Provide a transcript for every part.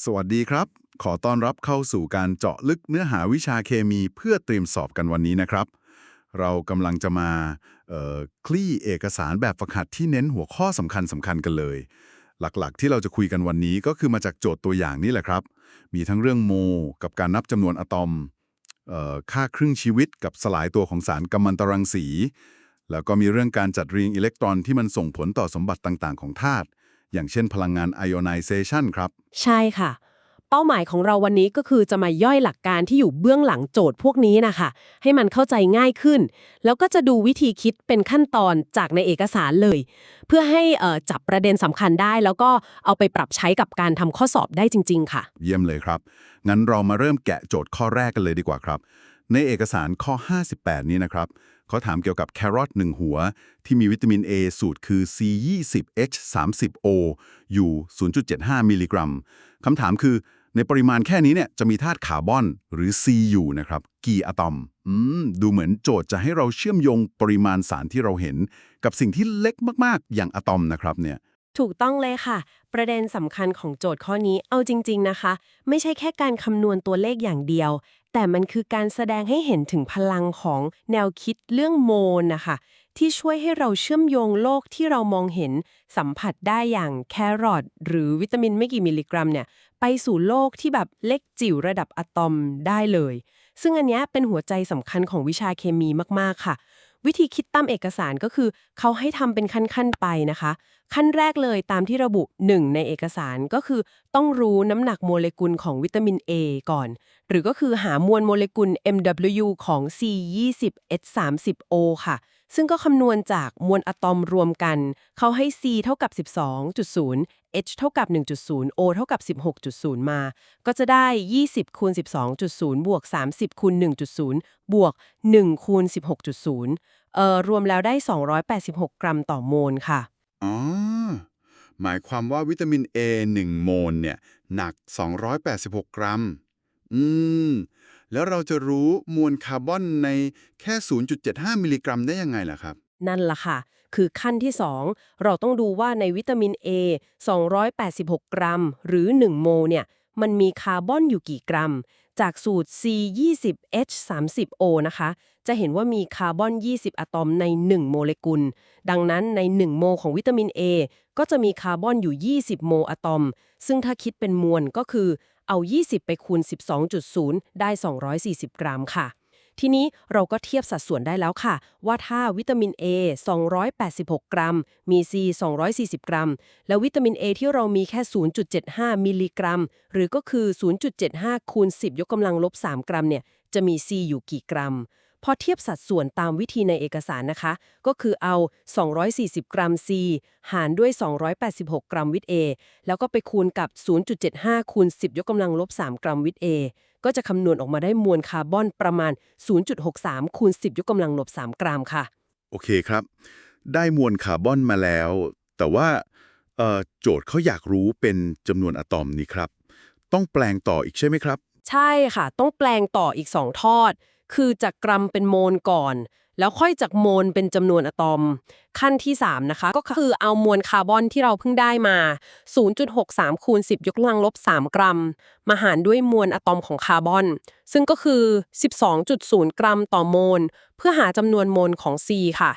สวัสดีครับ ขอต้อนรับเข้าสู่การเจาะลึกเนื้อหาวิชาเคมีเพื่อเตรียมสอบกันวันนี้นะครับ เรากำลังจะมาคลี่เอกสารแบบฝึกหัดที่เน้นหัวข้อสำคัญสำคัญกันเลย หลักๆ ที่เราจะคุยกันวันนี้ก็คือมาจากโจทย์ตัวอย่างนี่แหละครับ มีทั้งเรื่องโม กับการนับจำนวนอะตอมออค่าครึ่งชีวิตกับสลายตัวของสารกัมมันตรังสี แล้วก็มีเรื่องการจัดเรียงอิเล็กตรอนที่มันส่งผลต่อสมบัติต่างๆ ของธาตุ อย่างเช่นพลังงานไอออนไนเซชันครับ ใช่ค่ะ เป้าหมายของเราวันนี้ก็คือจะมาย่อยหลักการที่อยู่เบื้องหลังโจทย์พวกนี้นะคะให้มันเข้าใจง่ายขึ้น แล้วก็จะดูวิธีคิดเป็นขั้นตอนจากในเอกสารเลย เพื่อให้เอ่อจับประเด็นสำคัญได้ แล้วก็เอาไปปรับใช้กับการทำข้อสอบได้จริง ๆ ค่ะ เยี่ยมเลยครับ งั้นเรามาเริ่มแกะโจทย์ข้อแรกกันเลยดีกว่าครับ ในเอกสารข้อ 58 นี้นะครับ เขาถามเกี่ยวกับแครอทหนึ่งหัว ที่มีวิตามิน A สูตรคือ C20H30O อยู่ 0.75 มิลลิกรัมคำถามคือในปริมาณแค่นี้เนี่ยจะมีธาตุคาร์บอนหรือ C อยู่นะครับ กี่อะตอมอืมดูเหมือนโจทย์จะให้เราเชื่อมโยงปริมาณสารที่เราเห็น กับสิ่งที่เล็กมากๆ อย่างอะตอมนะครับเนี่ยถูกต้องเลยค่ะ ประเด็นสำคัญของโจทย์ข้อนี้เอาจริง ๆนะคะ ไม่ใช่แค่การคำนวณตัวเลขอย่างเดียว แต่มันคือการแสดงให้เห็นถึงพลังของแนวคิดเรื่องโมนนะคะที่ช่วยให้เราเชื่อมโยงโลกที่เรามองเห็นสัมผัสได้อย่างแครอทหรือวิตามินไม่กี่มิลลิกรัมเนี่ยไปสู่โลกที่แบบเล็กจิ๋วระดับอะตอมได้เลย ซึ่งอันนี้เป็นหัวใจสำคัญของวิชาเคมีมาก ๆ ค่ะ วิธีคิดตามเอกสารก็คือ เขาให้ทำเป็นขั้นๆไปนะคะ ขั้นแรกเลยตามที่ระบุ 1 ในเอกสารก็คือ ต้องรู้น้ำหนักโมเลกุลของวิตามิน A ก่อน หรือก็คือหามวลโมเลกุล MW ของ C20H30O ค่ะ ซึ่งก็คำนวณจากมวลอะตอมรวมกัน เขาให้ C เท่ากับ 12.0 H เท่ากับ 1.0 O เท่ากับ 16.0 มา ก็จะได้ 20คูณ12.0 บวก 30คูณ1.0 บวก1คูณ16.0 เอ่อ รวมแล้วได้ 286 กรัมต่อโมลค่ะ อ๋อ หมายความว่าวิตามิน A 1 โมลเนี่ย หนัก 286 กรัม อืม แล้วเราจะรู้มวลคาร์บอนในแค่ 0.75 มิลลิกรัมได้ยังไงล่ะครับ นั่นล่ะค่ะ คือขั้นที่ 2 เราต้องดูว่าในวิตามิน A 286 กรัม หรือ 1 โมลเนี่ยมันมีคาร์บอนอยู่กี่กรัม จากสูตร C20H30O นะคะ จะเห็นว่ามีคาร์บอน 20 อะตอมใน 1 โมเลกุล ดังนั้นใน 1 โมลของวิตามิน A ก็จะมีคาร์บอนอยู่ 20 โมลอะตอม ซึ่งถ้าคิดเป็นมวลก็คือ เอา 20 ไปคูณ 12.0 ได้ 240 กรัมค่ะ ทีนี้เราก็เทียบสัดส่วนได้แล้วค่ะ ว่าถ้าวิตามิน A 286 กรัม มี C 240 กรัม แล้ววิตามิน A ที่เรามีแค่ 0.75 มิลลิกรัม หรือก็คือ 0.75 คูณ 10 ยกกำลังลบ 3 กรัมเนี่ย จะมี C อยู่กี่กรัม พอเทียบสัดส่วนตามวิธีในเอกสารนะคะ ก็คือเอา 240 กรัม C หารด้วย 286 กรัมวิต A แล้วก็ไปคูณกับ 0.75 คูณ 10 ยกกำลังลบ 3 กรัมวิต A ก็จะคำนวณออกมาได้มวลคาร์บอนประมาณ 0.63 คูณ 10 ยกกำลังลบ 3 กรัมค่ะ โอเคครับ ได้มวลคาร์บอนมาแล้ว แต่ว่าเอ่อโจทย์เขาอยากรู้เป็นจำนวนอะตอมนี่ครับ ต้องแปลงต่ออีกใช่ไหมครับ ใช่ค่ะ ต้องแปลงต่ออีก 2 ทอด คือจากกรัมเป็นโมลก่อน แล้วค่อยจากโมลเป็นจำนวนอะตอม ขั้นที่ 3 นะคะ ก็คือเอามวลคาร์บอนที่เราเพิ่งได้มา 0.63 คูณ 10 ยกกำลังลบ 3 กรัม มาหารด้วยมวลอะตอมของคาร์บอน ซึ่งก็คือ 12.0 กรัมต่อโมล เพื่อหาจำนวนโมลของ C ค่ะ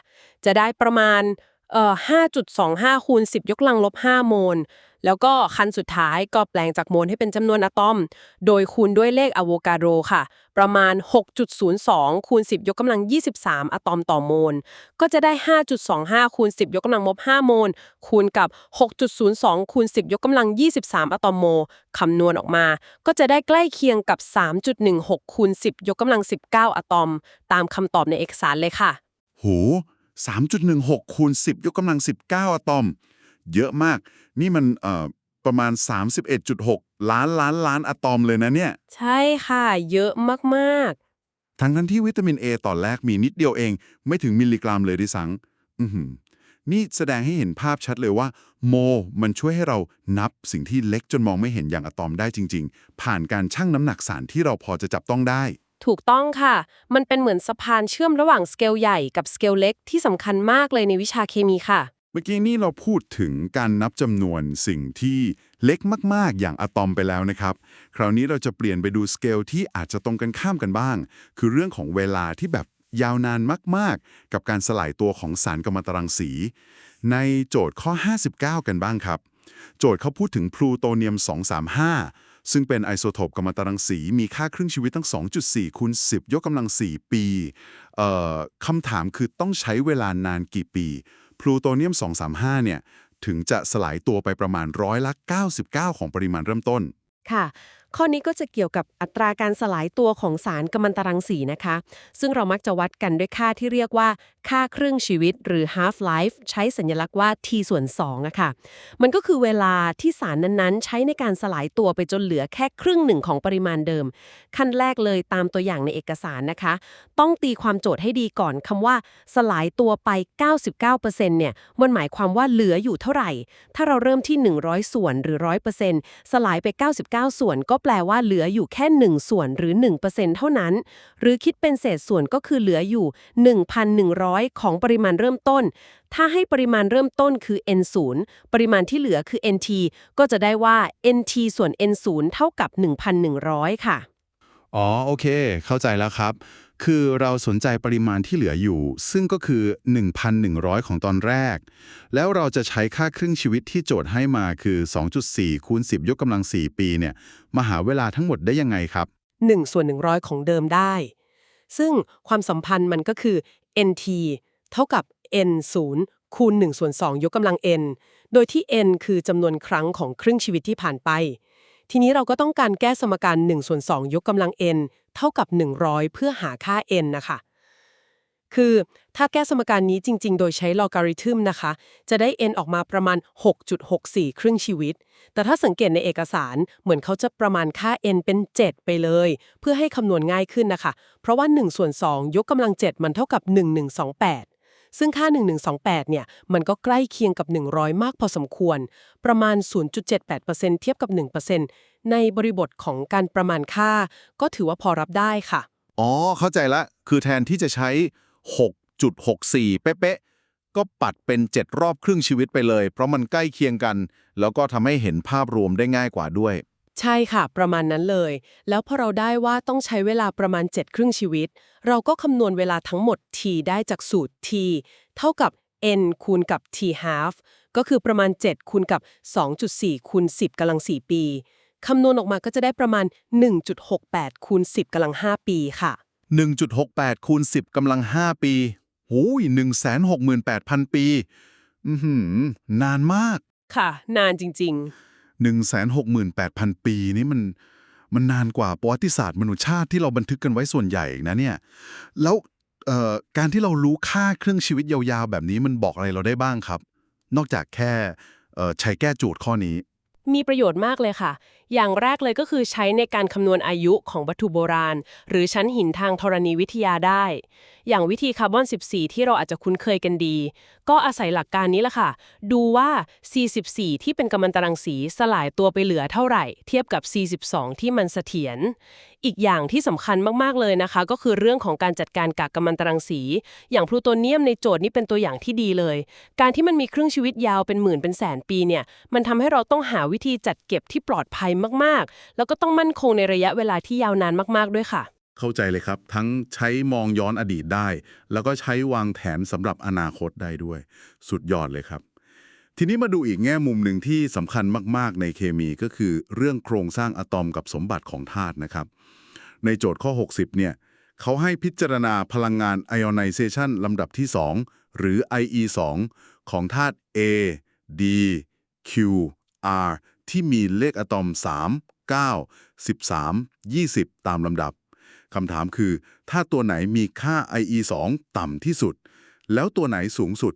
จะได้ประมาณเอ่อ5.25 คูณ 10 ยกกำลังลบ 5 โมล แล้วก็ขั้นสุดท้ายก็แปลงจากโมลให้เป็นจำนวนอะตอม โดยคูณด้วยเลขอะโวคาโดค่ะ ประมาณ 6.02 คูณ 10 ยกกำลัง 23 อะตอมต่อโมล ก็จะได้ 5.25 คูณ 10 ยกกำลังลบ5โมล คูณกับ 6.02 คูณ 10 ยกกำลัง 23 อะตอมโมลคำนวณออกมา ก็จะได้ใกล้เคียงกับ 3.16 คูณ 10 ยกกำลัง 19 อะตอม ตามคำตอบในเอกสารเลยค่ะ โห3.16 คูณ 10 ยกกำลัง 19 อะตอม เยอะมาก นี่มันเอ่อประมาณ 31.6 ล้านล้านล้านอะตอมเลยนะเนี่ย ใช่ค่ะ เยอะมากๆ ทั้งนั้นที่วิตามิน A ตอนแรกมีนิดเดียวเอง ไม่ถึงมิลลิกรัมเลยด้วยซ้ำอื้อหือนี่แสดงให้เห็นภาพชัดเลยว่า โม มันช่วยให้เรานับสิ่งที่เล็กจนมองไม่เห็นอย่างอะตอมได้จริง ๆ ผ่านการชั่งน้ำหนักสารที่เราพอจะจับต้องได้ ถูกต้องค่ะ มันเป็นเหมือนสะพานเชื่อมระหว่างสเกลใหญ่กับสเกลเล็กที่สำคัญมากเลยในวิชาเคมีค่ะเมื่อกี้นี่เราพูดถึงการนับจำนวนสิ่งที่เล็กมาก ๆ อย่างอะตอมไปแล้วนะครับ คราวนี้เราจะเปลี่ยนไปดูสเกลที่อาจจะตรงกันข้ามกันบ้าง คือเรื่องของเวลาที่แบบยาวนานมาก ๆ กับการสลายตัวของสารกัมมันตรังสี ในโจทย์ข้อ 59 กันบ้างครับ โจทย์เขาพูดถึงพลูโตเนียม 235 ซึ่งเป็นไอโซโทปกัมมันตรังสี มีค่าครึ่งชีวิตตั้ง 2.4คูณ10 ยกกำลัง 4 ปีเอ่อคำถามคือต้องใช้เวลานานกี่ปี พลูโตเนียม 235 เนี่ย ถึงจะสลายตัวไปประมาณร้อยละ 99 ของปริมาณเริ่มต้น ค่ะ ข้อนี้ก็จะเกี่ยวกับอัตราการสลายตัวของสารกัมมันตรังสีนะคะ ซึ่งเรามักจะวัดกันด้วยค่าที่เรียกว่า ค่าครึ่งชีวิตหรือ half life ใช้สัญลักษณ์ว่า t ส่วน2อะค่ะ มันก็คือเวลาที่สารนั้นๆ ใช้ในการสลายตัวไปจนเหลือแค่ครึ่งหนึ่งของปริมาณเดิม ขั้นแรกเลยตามตัวอย่างในเอกสารนะคะ ต้องตีความโจทย์ให้ดีก่อนคำว่า สลายตัวไป 99%เนี่ยมันหมายความว่าเหลืออยู่เท่าไหร่ ถ้าเราเริ่มที่ 100 ส่วนหรือ 100%สลายไป 99 ส่วน ก็แปลว่าเหลืออยู่แค่ 1 ส่วนหรือ 1%เท่านั้น หรือคิดเป็นเศษส่วนก็คือเหลืออยู่ 1,100ของปริมาณเริ่มต้น ถ้าให้ปริมาณเริ่มต้นคือ n 0ปริมาณที่เหลือคือ nt ก็จะได้ว่า nt ส่วน n 0เท่ากับ 1,100 ค่ะ อ๋อ โอเค เข้าใจแล้วครับ คือเราสนใจปริมาณที่เหลืออยู่ ซึ่งก็คือ 1,100 ของตอนแรก แล้วเราจะใช้ค่าครึ่งชีวิตที่โจทย์ให้มาคือ 2.4 คูณ 10 ยกกำลัง 4 ปีเนี่ยมาหาเวลาทั้งหมดได้ยังไงครับ1ส่วน100 ของเดิมได้ ซึ่งความสัมพันธ์มันก็คือ nt เท่ากับ n 0คูณ1ส่วน2ยกกำลัง n โดยที่ n คือจำนวนครั้งของครึ่งชีวิตที่ผ่านไป ทีนี้เราก็ต้องการแก้สมการ1ส่วน2ยกกำลัง n เท่ากับ 100 เพื่อหาค่า n นะคะ คือถ้าแก้สมการนี้จริง ๆ โดยใช้ลอการิทึมนะคะ จะได้ n ออกมาประมาณ 6.64 ครึ่งชีวิต แต่ถ้าสังเกตในเอกสารเหมือนเขาจะประมาณค่า n เป็น 7 ไปเลย เพื่อให้คำนวณง่ายขึ้นนะคะ เพราะว่า1ส่วน2ยกกำลัง 7 มันเท่ากับ 1128ซึ่งค่า 1128 เนี่ย มันก็ใกล้เคียงกับ 100 มากพอสมควร ประมาณ 0.78%เทียบกับ 1%ในบริบทของการประมาณค่า ก็ถือว่าพอรับได้ค่ะ อ๋อ เข้าใจละ คือแทนที่จะใช้ 6.64 เป๊ะๆ ก็ปัดเป็น 7 รอบครึ่งชีวิตไปเลย เพราะมันใกล้เคียงกัน แล้วก็ทำให้เห็นภาพรวมได้ง่ายกว่าด้วย ใช่ค่ะ ประมาณนั้นเลย แล้วพอเราได้ว่าต้องใช้เวลาประมาณ 7 ครึ่งชีวิต เราก็คำนวณเวลาทั้งหมด t ได้จากสูตร t เท่ากับ n คูณกับ t half ก็คือประมาณ 7 คูณกับ 2.4 คูณ 10กำลัง 4 ปี คำนวณออกมาก็จะได้ประมาณ 1.68 คูณ 10กำลัง 5 ปีค่ะ 1.68 คูณ 10กำลัง 5 ปีหูย168,000 ปี อือหือนานมาก ค่ะ นานจริง168,000 ปีนี่มัน มันนานกว่าประวัติศาสตร์มนุษยชาติที่เราบันทึกกันไว้ส่วนใหญ่อีกนะเนี่ย แล้วเอ่อการที่เรารู้ค่าเครื่องชีวิตยาวๆ แบบนี้มันบอกอะไรเราได้บ้างครับ นอกจากแค่เอ่อใช้แก้โจูดข้อนี้ๆมีประโยชน์มากเลยค่ะอย่างแรกเลยก็คือใช้ในการคำนวณอายุของวัตถุโบราณ หรือชั้นหินทางธรณีวิทยาได้ อย่างวิธีคาร์บอน 14 ที่เราอาจจะคุ้นเคยกันดี ก็อาศัยหลักการนี้แหละค่ะ ดูว่า C14 ที่เป็นกัมมันตรังสีสลายตัวไปเหลือเท่าไหร่ เทียบกับ C12 ที่มันเสถียรอีกอย่างที่สำคัญมาก ๆ เลยนะคะ ก็คือเรื่องของการจัดการกากกัมมันตรังสี อย่างพลูโตเนียมในโจทย์นี้เป็นตัวอย่างที่ดีเลย การที่มันมีครึ่งชีวิตยาวเป็นหมื่นเป็นแสนปีเนี่ยมันทำให้เราต้องหาวิธีจัดเก็บที่ปลอดภัยมากๆ แล้วก็ต้องมั่นคงในระยะเวลาที่ยาวนานมากๆด้วยค่ะ เข้าใจเลยครับ ทั้งใช้มองย้อนอดีตได้ แล้วก็ใช้วางแผนสำหรับอนาคตได้ด้วย สุดยอดเลยครับ ทีนี้มาดูอีกแง่มุมหนึ่งที่สำคัญมาก ๆ ในเคมีก็คือเรื่องโครงสร้างอะตอมกับสมบัติของธาตุนะครับ ในโจทย์ข้อ 60 เนี่ยเขาให้พิจารณาพลังงาน ionization ลำดับที่ 2 หรือ IE 2 ของธาตุ A D Q R ที่มีเลขอะตอม 3 9 13 20 ตามลำดับคำถามคือ ถ้าตัวไหนมีค่า IE 2 ต่ำที่สุด แล้วตัวไหนสูงสุด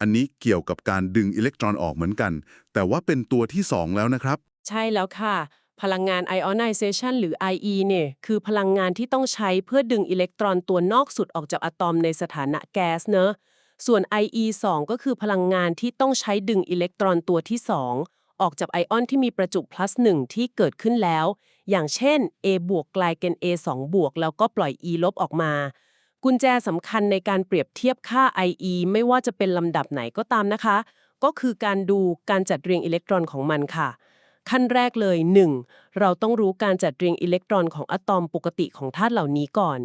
อันนี้เกี่ยวกับการดึงอิเล็กตรอนออกเหมือนกัน แต่ว่าเป็นตัวที่ 2 แล้วนะครับ ใช่แล้วค่ะ พลังงาน ionization หรือ IE เนี่ย คือพลังงานที่ต้องใช้เพื่อดึงอิเล็กตรอนตัวนอกสุดออกจากอะตอมในสถานะแก๊สเนอะส่วน IE 2 ก็คือพลังงานที่ต้องใช้ดึงอิเล็กตรอนตัวที่ 2 ออกจากไอออนที่มีประจุ plus 1 ที่เกิดขึ้นแล้ว อย่างเช่น A บวกกลายเป็น A 2บวกแล้วก็ปล่อย E ลบออกมา กุญแจสำคัญในการเปรียบเทียบค่า IE ไม่ว่าจะเป็นลำดับไหนก็ตามนะคะ ก็คือการดูการจัดเรียงอิเล็กตรอนของมันค่ะ ขั้นแรกเลย 1. เราต้องรู้การจัดเรียงอิเล็กตรอนของอะตอมปกติของธาตุเหล่านี้ก่อน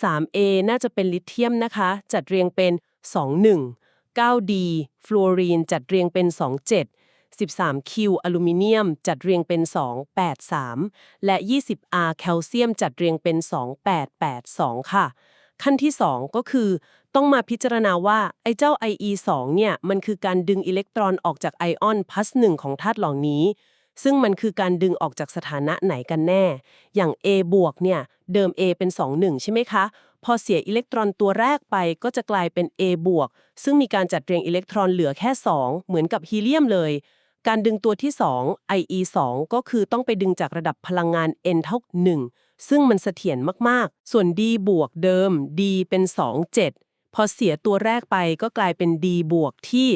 3A น่าจะเป็นลิเธียมนะคะ จัดเรียงเป็น 21 9D ฟลูออรีนจัดเรียงเป็น 27 13Q อลูมิเนียม จัดเรียงเป็น 283 และ 20R แคลเซียม จัดเรียงเป็น 2882 ค่ะ ขั้นที่ 2 ก็คือ ต้องมาพิจารณาว่า ไอ้เจ้า IE2 เนี่ย มันคือการดึงอิเล็กตรอนออกจากไอออนพลัสหนึ่งของธาตุเหล่านี้ ซึ่งมันคือการดึงออกจากสถานะไหนกันแน่ อย่าง A บวกเนี่ย เดิม A เป็น 21 ใช่ไหมคะพอเสียอิเล็กตรอนตัวแรกไปก็จะกลายเป็น A บวกซึ่งมีการจัดเรียงอิเล็กตรอนเหลือแค่ 2 เหมือนกับฮีเลียมเลย การดึงตัวที่ 2 IE2 ก็คือต้องไปดึงจากระดับพลังงาน N เท่า1ซึ่งมันเสถียรมากๆ ส่วน D บวกเดิม D เป็น 2 7 พอเสียตัวแรกไปก็กลายเป็น D บวกที่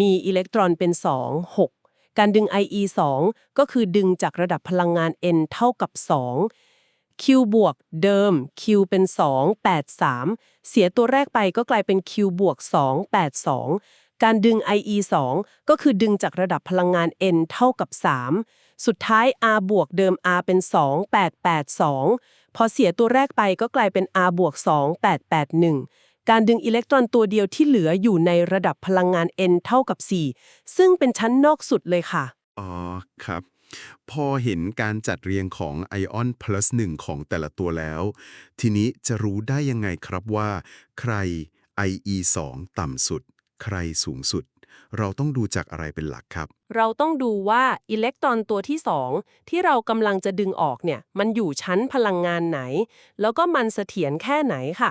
มีอิเล็กตรอนเป็น 2 6 การดึง IE2 ก็คือดึงจากระดับพลังงาน N เท่ากับ 2 Q บวกเดิม Q เป็น 2 8 3 เสียตัวแรกไปก็กลายเป็น Q บวก2 8 2 การดึง IE2 ก็คือดึงจากระดับพลังงาน N เท่ากับ 3 สุดท้าย R บวกเดิม R เป็น 2 8 8 2 พอเสียตัวแรกไปก็กลายเป็น R บวก2 8 8 1 การดึงอิเล็กตรอนตัวเดียวที่เหลืออยู่ในระดับพลังงาน N เท่ากับ 4 ซึ่งเป็นชั้นนอกสุดเลยค่ะ อ๋อ ครับ พอเห็นการจัดเรียงของไอออน plus 1 ของแต่ละตัวแล้ว ทีนี้จะรู้ได้ยังไงครับว่า ใคร IE 2 ต่ำสุด ใครสูงสุด เราต้องดูจากอะไรเป็นหลักครับ เราต้องดูว่าอิเล็กตรอนตัวที่ 2 ที่เรากำลังจะดึงออกเนี่ย มันอยู่ชั้นพลังงานไหน แล้วก็มันเสถียรแค่ไหนค่ะ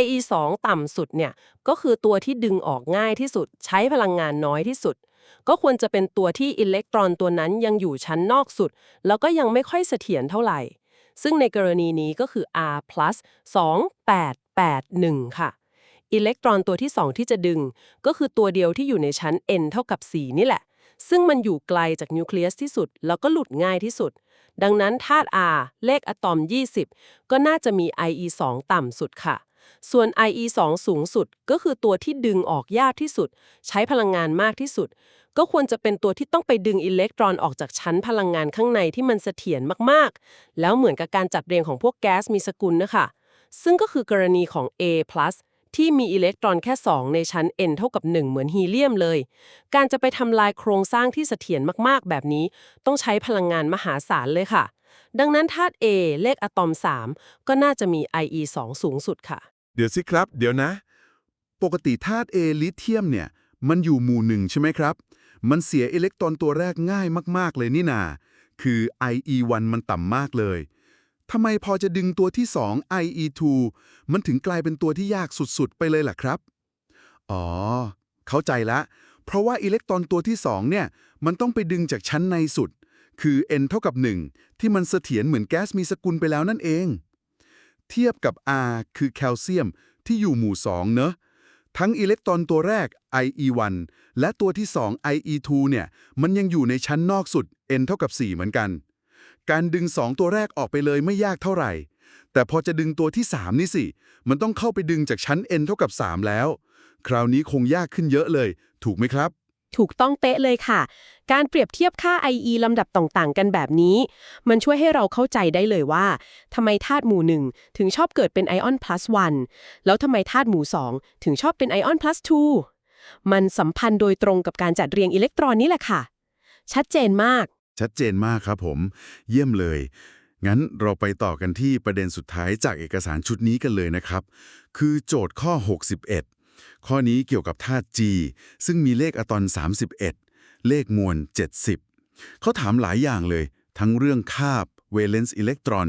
IE 2 ต่ำสุดเนี่ย ก็คือตัวที่ดึงออกง่ายที่สุด ใช้พลังงานน้อยที่สุด ก็ควรจะเป็นตัวที่อิเล็กตรอนตัวนั้นยังอยู่ชั้นนอกสุด แล้วก็ยังไม่ค่อยเสถียรเท่าไหร่ ซึ่งในกรณีนี้ก็คือ R+ 2881 ค่ะ อิเล็กตรอนตัวที่ 2 ที่จะดึง ก็คือตัวเดียวที่อยู่ในชั้น n เท่ากับ 4 นี่แหละ ซึ่งมันอยู่ไกลจากนิวเคลียสที่สุด แล้วก็หลุดง่ายที่สุด ดังนั้นธาตุ R เลขอะตอม 20 ก็น่าจะมี IE 2 ต่ำสุดค่ะ ส่วน IE 2 สูงสุดก็คือตัวที่ดึงออกยากที่สุด ใช้พลังงานมากที่สุด ก็ควรจะเป็นตัวที่ต้องไปดึงอิเล็กตรอนออกจากชั้นพลังงานข้างในที่มันเสถียรมากๆ แล้วเหมือนกับการจัดเรียงของพวกแก๊สมีสกุลนะคะซึ่งก็คือกรณีของ A+ ที่มีอิเล็กตรอนแค่ 2 ในชั้น n เท่ากับ 1 เหมือนฮีเลียมเลย การจะไปทำลายโครงสร้างที่เสถียรมากๆ แบบนี้ ต้องใช้พลังงานมหาศาลเลยค่ะ ดังนั้นธาตุ A เลขอะตอม 3 ก็น่าจะมี IE 2 สูงสุดค่ะ เดี๋ยวสิครับ เดี๋ยวนะ ปกติธาตุ A ลิเธียมเนี่ย มันอยู่หมู่หนึ่งใช่ไหมครับ มันเสียอิเล็กตรอนตัวแรกง่ายมาก ๆ เลยนี่นา คือ IE1 มันต่ำมากเลย ทำไมพอจะดึงตัวที่ 2 IE2 มันถึงกลายเป็นตัวที่ยากสุดๆ ไปเลยล่ะครับ อ๋อ เข้าใจละ เพราะว่าอิเล็กตรอนตัวที่ 2 เนี่ย มันต้องไปดึงจากชั้นในสุด คือ n เท่ากับ 1 ที่มันเสถียรเหมือนแก๊สมีสกุลไปแล้วนั่นเอง เทียบกับ R คือแคลเซียมที่อยู่หมู่ 2 เนอะ ทั้งอิเล็กตรอนตัวแรก IE1 และตัวที่ 2 IE2 เนี่ย มันยังอยู่ในชั้นนอกสุด n เท่ากับ 4 เหมือนกัน การดึง 2 ตัวแรกออกไปเลยไม่ยากเท่าไหร่ แต่พอจะดึงตัวที่ 3 นี่สิ มันต้องเข้าไปดึงจากชั้น n เท่ากับ 3 แล้ว คราวนี้คงยากขึ้นเยอะเลย ถูกไหมครับ ถูกต้องเป๊ะเลยค่ะ การเปรียบเทียบค่า IE ลำดับต่างๆ กันแบบนี้ มันช่วยให้เราเข้าใจได้เลยว่าทำไมธาตุหมู่หนึ่งถึงชอบเกิดเป็นไอออน plus 1 แล้วทำไมธาตุหมู่ 2 ถึงชอบเป็นไอออน plus 2 มันสัมพันธ์โดยตรงกับการจัดเรียงอิเล็กตรอนนี่แหละค่ะ ชัดเจนมาก ชัดเจนมากครับผม เยี่ยมเลย งั้นเราไปต่อกันที่ประเด็นสุดท้ายจากเอกสารชุดนี้กันเลยนะครับ คือโจทย์ข้อ 61 ข้อนี้เกี่ยวกับธาตุ G ซึ่งมีเลขอะตอม31 เลขมวล 70 เขาถามหลายอย่างเลย ทั้งเรื่องคาบเวเลนซ์อิเล็กตรอน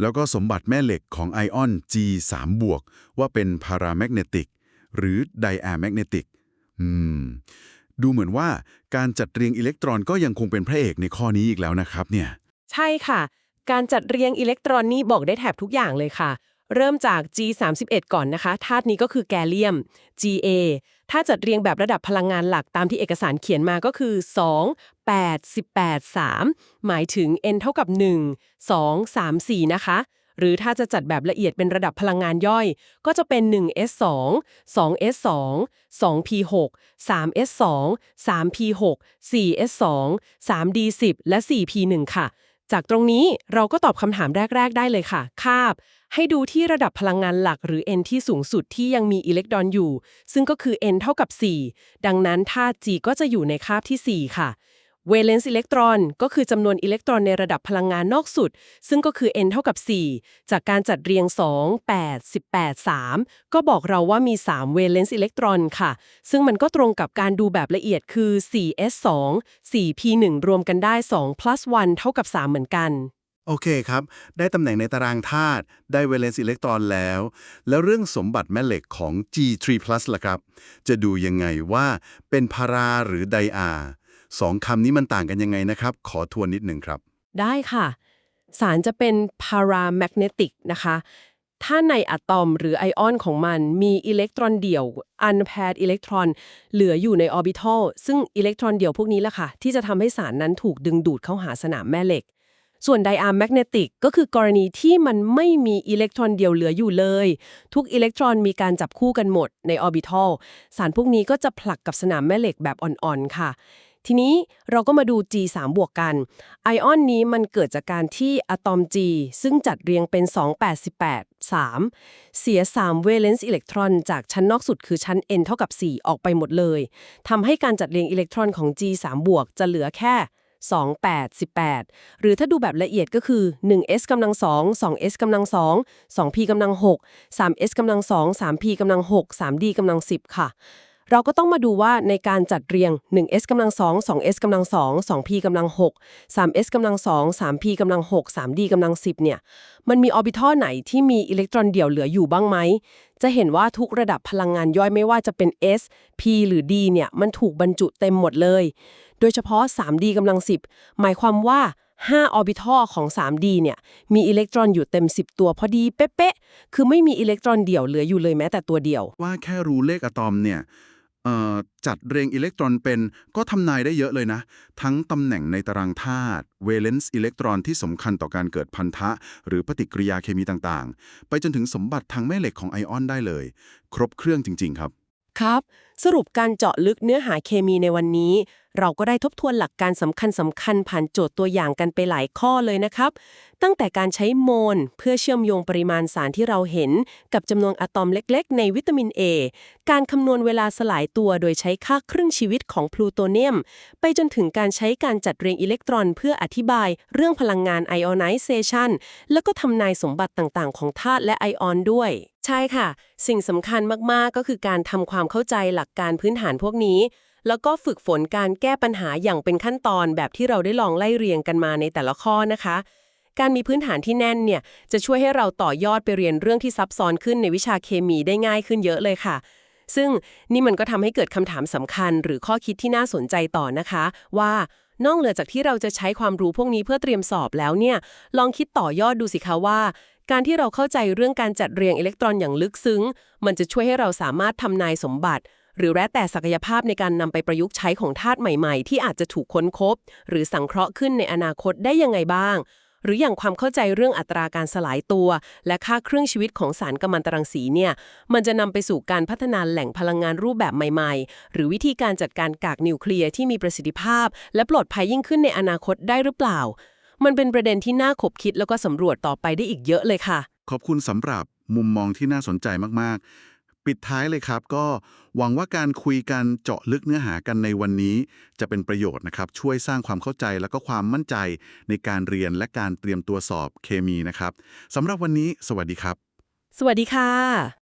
แล้วก็สมบัติแม่เหล็กของไอออน G 3บวกว่าเป็นพาราแมกเนติกหรือไดอะแมกเนติกอืม ดูเหมือนว่าการจัดเรียงอิเล็กตรอนก็ยังคงเป็นพระเอกในข้อนี้อีกแล้วนะครับเนี่ย ใช่ค่ะ การจัดเรียงอิเล็กตรอนนี่บอกได้แถบทุกอย่างเลยค่ะ เริ่มจาก G31 ก่อนนะคะ ธาตุนี้ก็คือแกลเลียม Ga ถ้าจัดเรียงแบบระดับพลังงานหลักตามที่เอกสารเขียนมาก็คือ 2 8 18 3 หมายถึง n เท่ากับ 1 2 3 4 นะคะ หรือถ้าจะจัดแบบละเอียดเป็นระดับพลังงานย่อย ก็จะเป็น 1s2 2s2 2p6 3s2 3p6 4s2 3d10 และ 4p1 ค่ะ จากตรงนี้เราก็ตอบคำถามแรก ๆ ได้เลยค่ะ คาบ ให้ดูที่ระดับพลังงานหลักหรือ n ที่สูงสุดที่ยังมีอิเล็กตรอนอยู่ ซึ่งก็คือ n เท่ากับ 4 ดังนั้นถ้า g ก็จะอยู่ในคาบที่ 4 ค่ะ valence อิเล็กตรอนก็คือจำนวนอิเล็กตรอนในระดับพลังงานนอกสุด ซึ่งก็คือ n เท่ากับ 4 จากการจัดเรียง 2 8 18 3 ก็บอกเราว่ามี3 valence อิเล็กตรอนค่ะ ซึ่งมันก็ตรงกับการดูแบบละเอียดคือ 4s2 4p1 รวมกันได้ 2 plus 1 เท่ากับ 3 เหมือนกัน โอเคครับ ได้ตำแหน่งในตารางธาตุ ได้เวเลนซ์อิเล็กตรอนแล้ว แล้วเรื่องสมบัติแม่เหล็กของ G3+ ล่ะครับ จะดูยังไงว่าเป็นพาราหรือไดอา สองคำนี้มันต่างกันยังไงนะครับ ขอทวนนิดหนึ่งครับ ได้ค่ะ สารจะเป็น paramagnetic นะคะ ถ้าในอะตอมหรือไอออนของมันมีอิเล็กตรอนเดี่ยว unpaired อิเล็กตรอน เหลืออยู่ในออร์บิทัลซึ่งอิเล็กตรอนเดี่ยวพวกนี้แหละค่ะ ที่จะทำให้สารนั้นถูกดึงดูดเข้าหาสนามแม่เหล็ก ส่วนไดอาร์แมกเนติกก็คือกรณีที่มันไม่มีอิเล็กตรอนเดียวเหลืออยู่เลย ทุกอิเล็กตรอนมีการจับคู่กันหมดในออร์บิทัลสารพวกนี้ก็จะผลักกับสนามแม่เหล็กแบบอ่อนๆค่ะ ทีนี้เราก็มาดู G 3 บวกกัน ไอออนนี้มันเกิดจากการที่อะตอม G ซึ่งจัดเรียงเป็น 288 3 เสีย3 valence อิเล็กตรอน จากชั้นนอกสุดคือชั้น n เท่ากับ 4 ออกไปหมดเลยทำให้การจัดเรียงอิเล็กตรอนของ G 3 บวกจะเหลือแค่2 8 18 หรือถ้าดูแบบละเอียดก็คือ 1s กำลัง2 2s กำลัง2 2p กำลัง6 3s กำลัง2 3p กำลัง6 3d กำลัง10 ค่ะ เราก็ต้องมาดูว่าในการจัดเรียง 1s กำลัง2 2s กำลัง2 2p กำลัง6 3s กำลัง2 3p กำลัง6 3d กำลัง10เนี่ย มันมีออร์บิทัลไหนที่มีอิเล็กตรอนเดี่ยวเหลืออยู่บ้างไหม จะเห็นว่าทุกระดับพลังงานย่อยไม่ว่าจะเป็น s p หรือ d เนี่ย มันถูกบรรจุเต็มหมดเลย โดยเฉพาะ 3d กำลัง10 หมายความว่า5ออร์บิทัลของ 3d เนี่ย มีอิเล็กตรอนอยู่เต็ม 10 ตัวพอดีเป๊ะๆ คือไม่มีอิเล็กตรอนเดี่ยวเหลืออยู่เลยแม้แต่ตัวเดียว ว่าแค่รู้เลขอะตอมเนี่ย จัดเรียงอิเล็กตรอนเป็นก็ทำนายได้เยอะเลยนะ ทั้งตำแหน่งในตารางธาตุเวเลนซ์อิเล็กตรอนที่สำคัญต่อการเกิดพันธะ หรือปฏิกิริยาเคมีต่างๆ ไปจนถึงสมบัติทางแม่เหล็กของไอออนได้เลย ครบเครื่องจริง ๆ ครับ ครับ สรุปการเจาะลึกเนื้อหาเคมีในวันนี้ เราก็ได้ทบทวนหลักการสำคัญสำคัญผ่านโจทย์ตัวอย่างกันไปหลายข้อเลยนะครับ ตั้งแต่การใช้โมล เพื่อเชื่อมโยงปริมาณสารที่เราเห็น กับจำนวนอะตอมเล็ก ๆ ในวิตามิน A การคำนวณเวลาสลายตัวโดยใช้ค่าครึ่งชีวิตของพลูโตเนียม ไปจนถึงการใช้การจัดเรียงอิเล็กตรอน เพื่ออธิบายเรื่องพลังงานไอออนไนเซชันแล้วก็ทำนายสมบัติต่างๆ ของธาตุและไอออนด้วย ใช่ค่ะ สิ่งสำคัญมากๆ ก็คือการทำความเข้าใจหลักการพื้นฐานพวกนี้ แล้วก็ฝึกฝนการแก้ปัญหาอย่างเป็นขั้นตอนแบบที่เราได้ลองไล่เรียงกันมาในแต่ละข้อนะคะ การมีพื้นฐานที่แน่นเนี่ย จะช่วยให้เราต่อยอดไปเรียนเรื่องที่ซับซ้อนขึ้นในวิชาเคมีได้ง่ายขึ้นเยอะเลยค่ะ ซึ่งนี่มันก็ทำให้เกิดคำถามสำคัญ หรือข้อคิดที่น่าสนใจต่อนะคะ ว่านอกเหนือจากที่เราจะใช้ความรู้พวกนี้เพื่อเตรียมสอบแล้วเนี่ย ลองคิดต่อยอดดูสิคะว่า การที่เราเข้าใจเรื่องการจัดเรียงอิเล็กตรอนอย่างลึกซึ้ง มันจะช่วยให้เราสามารถทำนายสมบัติ หรือแม้แต่ศักยภาพในการนำไปประยุกต์ใช้ของธาตุใหม่ๆ ที่อาจจะถูกค้นพบหรือสังเคราะห์ขึ้นในอนาคตได้ยังไงบ้าง หรืออย่างความเข้าใจเรื่องอัตราการสลายตัว และค่าเครื่องชีวิตของสารกัมมันตรังสีเนี่ย มันจะนำไปสู่การพัฒนาแหล่งพลังงานรูปแบบใหม่ ๆ หรือวิธีการจัดการกากนิวเคลียร์ที่มีประสิทธิภาพ และปลอดภัยยิ่งขึ้นในอนาคตได้หรือเปล่า มันเป็นประเด็นที่น่าขบคิดแล้วก็สำรวจต่อไปได้อีกเยอะเลยค่ะ ขอบคุณสำหรับมุมมองที่น่าสนใจมาก ๆ ปิดท้ายเลยครับ ก็หวังว่าการคุยกันเจาะลึกเนื้อหากันในวันนี้ จะเป็นประโยชน์นะครับ ช่วยสร้างความเข้าใจแล้วก็ความมั่นใจในการเรียนและการเตรียมตัวสอบเคมีนะครับสำหรับวันนี้ สวัสดีครับ สวัสดีค่ะ